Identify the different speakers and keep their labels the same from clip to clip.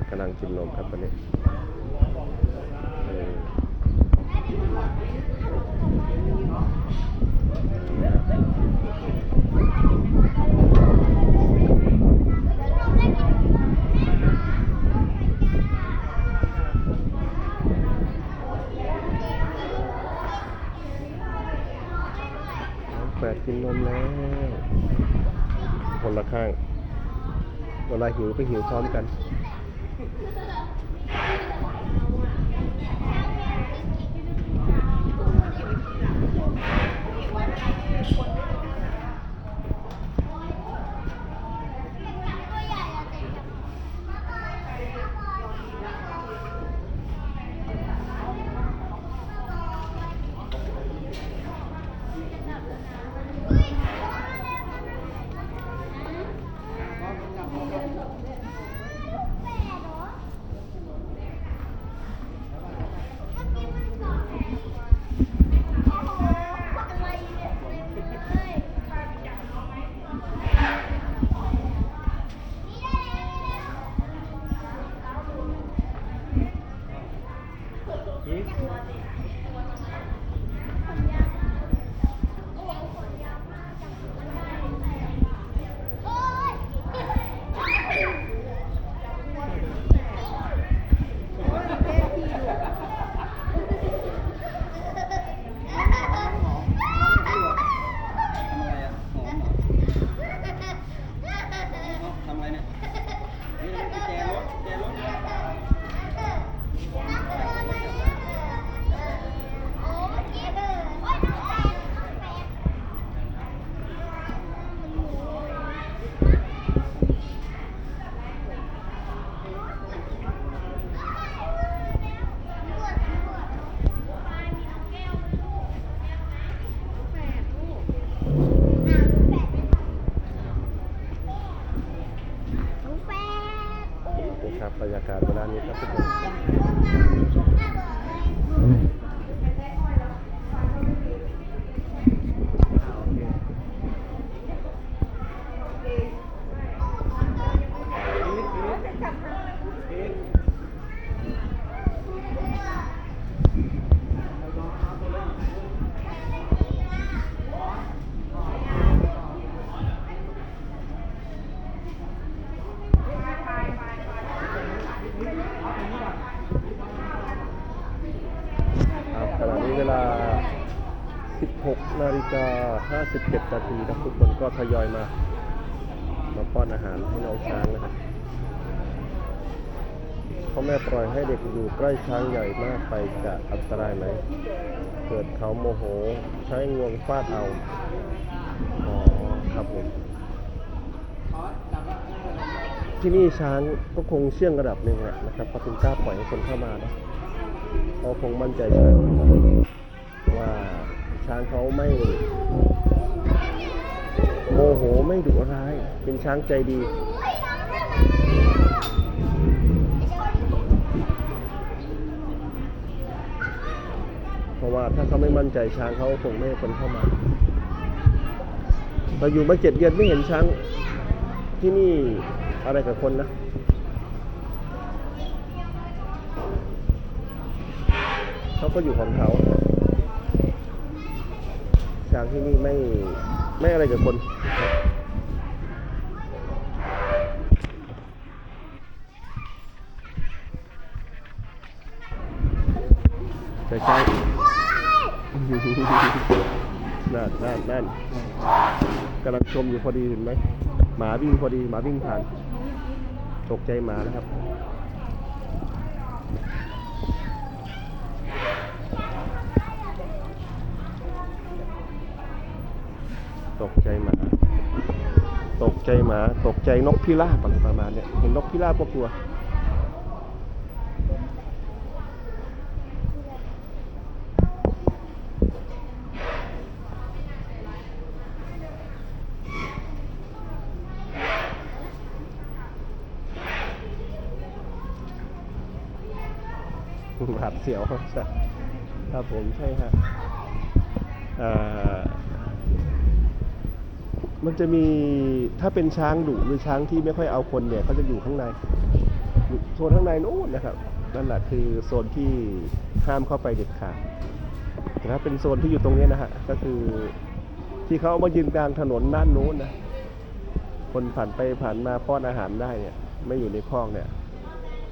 Speaker 1: ดกำลังกินนมครับตอนนี้แฝดกินนมแล้ว คนละข้างเวลาหิวก็หิวพร้อมกัน
Speaker 2: ทำอะไรอะหอมเหรอเอาทำอะไรเนี่ยนี่นะกุญแจรถกุญแจรถ
Speaker 1: นี่ครับบรรยากาศเวลานี้ครับทุกคน ครับขณะนี้เวลา 16นาฬิกา57นาทีครับทุกคนก็ทยอยมา มาป้อนอาหารให้น้องช้างนะครับพ่อแม่ปล่อยให้เด็กอยู่ใกล้ช้างใหญ่มากไปจะอันตรายไหม เกิดเขาโมโหใช้งวงฟาดเอา อ๋อครับผม ที่นี่ช้างก็คงเชื่องระดับหนึ่งแหละนะครับเขาถึงกล้าปล่อยให้คนเข้ามานะเขาคงมั่นใจช้างว่า ช้างเขาไม่ โมโหไม่ดุร้าย เป็นช้างใจดีเพราะว่าถ้าเขาไม่มั่นใจช้างเขาคงไม่ให้คนเข้ามาเราอยู่มาเจ็ดเดือนไม่เห็นช้างที่นี่อะไรกับคนนะเขาก็อยู่ของเขาางที่นี่ไม่ไม่อะไรกับคนใช่ใช่นั่นนั่นนั่นกำลังชมอยู่พอดีเห็นไหมหมาวิ่งพอดีหมาวิ่งผ่าน ตกใจหมานะครับ ตกใจหมา ตกใจ หมาตกใจนกพิราบอะไรประมาณเนี้ยเห็นนกพิราบก็กลัวหวาดเสียวครับผมใช่ฮะอ่า มันจะมีถ้าเป็นช้างดุหรือช้างที่ไม่ค่อยเอาคนเนี่ยเขาจะอยู่ข้างในโซนข้างในนู้นนะครับนั่นแหละคือโซนที่ห้ามเข้าไปเด็ดขาดแต่ถ้าเป็นโซนที่อยู่ตรงนี้นะฮะก็คือที่เขาเอามายืนกลางถนนด้านนู้นนะคนผ่านไปผ่านมาป้อนอาหารได้เนี่ย ไม่อยู่ในคอกเนี่ย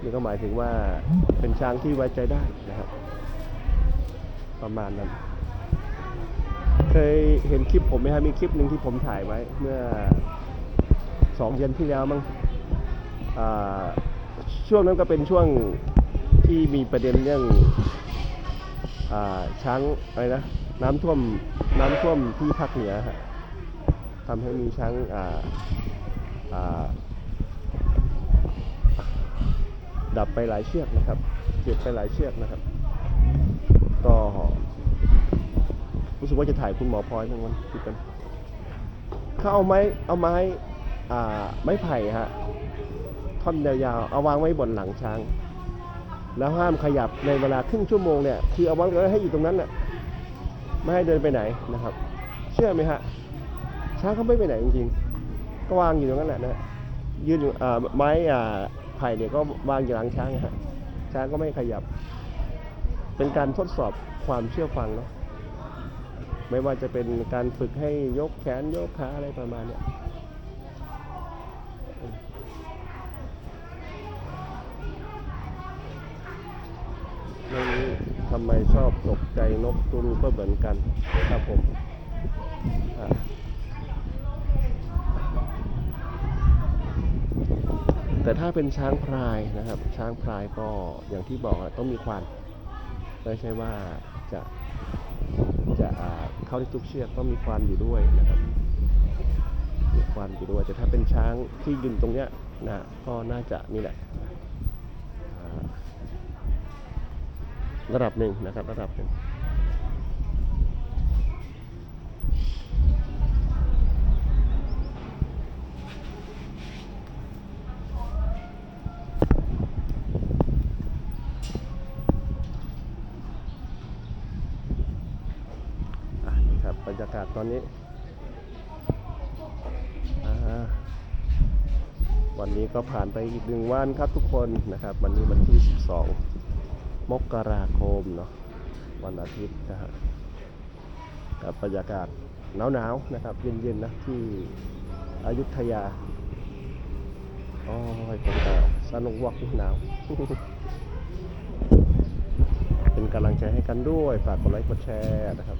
Speaker 1: นี่ก็หมายถึงว่าเป็นช้างที่ไว้ใจได้นะครับ ประมาณนั้น เคยเห็นคลิปผมไหมครับมีคลิปหนึ่งที่ผมถ่ายไว้ เมื่อสองเดือนที่แล้วมั้งช่วงนั้นก็เป็นช่วงที่มีประเด็นเรื่องอช้างอะไรนะน้ำท่วมน้ำท่วมที่ภาคเหนือฮะทำให้มีช้างดับไปหลายเชือกนะครับเจ็บไปหลายเชือกนะครับ ก็ รู้สึกว่าจะถ่ายคุณหมอพลอยทั้งวันคิดกันเขาเอาไม้เอาไม้อ่าไม้ไผ่ฮะท่อนยาวๆเอาวางไว้บนหลังช้าง แล้วห้ามขยับในเวลาครึ่งชั่วโมงเนี่ยคือเอาวางไว้ให้อยู่ตรงนั้นน่ะไม่ให้เดินไปไหนนะครับ เชื่อไหมฮะช้างเขาไม่ไปไหนจริงๆ ก็วางอยู่ตรงนั้นแหละนะฮะยืนอยู่อ่าไม้อ่าไผ่เนี่ยก็วางอยู่หลังช้างนะฮะช้างก็ไม่ขยับ เป็นการทดสอบความเชื่อฟังเนาะ ไม่ว่าจะเป็นการฝึกให้ยกแขนยกขาอะไรประมาณเนี้ยเรื่องนี้ทำไมชอบตกใจนกตูรูก็เหมือนกันครับผมแต่ถ้าเป็นช้างพลายนะครับ ช้างพลายก็อย่างที่บอกต้องมีควานไม่ใช่ว่าจะ จะเข้าที่ทุกเชือกต้องมีควานอยู่ด้วยนะครับมีควานอยู่ด้วยแต่ถ้าเป็นช้างที่ยืนตรงเนี้ยนะก็น่าจะนี่แหละระดับหนึ่งนะครับระดับหนึ่ง บรรยากาศตอนนี้ วันนี้ก็ผ่านไปอีกหนึ่งวันครับทุกคนนะครับ วันนี้วันที่ 12 มกราคมเนาะวันอาทิตย์นะฮะกับบรรยากาศหนาวๆนะครับ เย็นๆนะที่อยุธยาโอ้ยผมก็สนุกวักหนาว เป็นกำลังใจให้กันด้วย ฝากกดไลค์กดแชร์นะครับ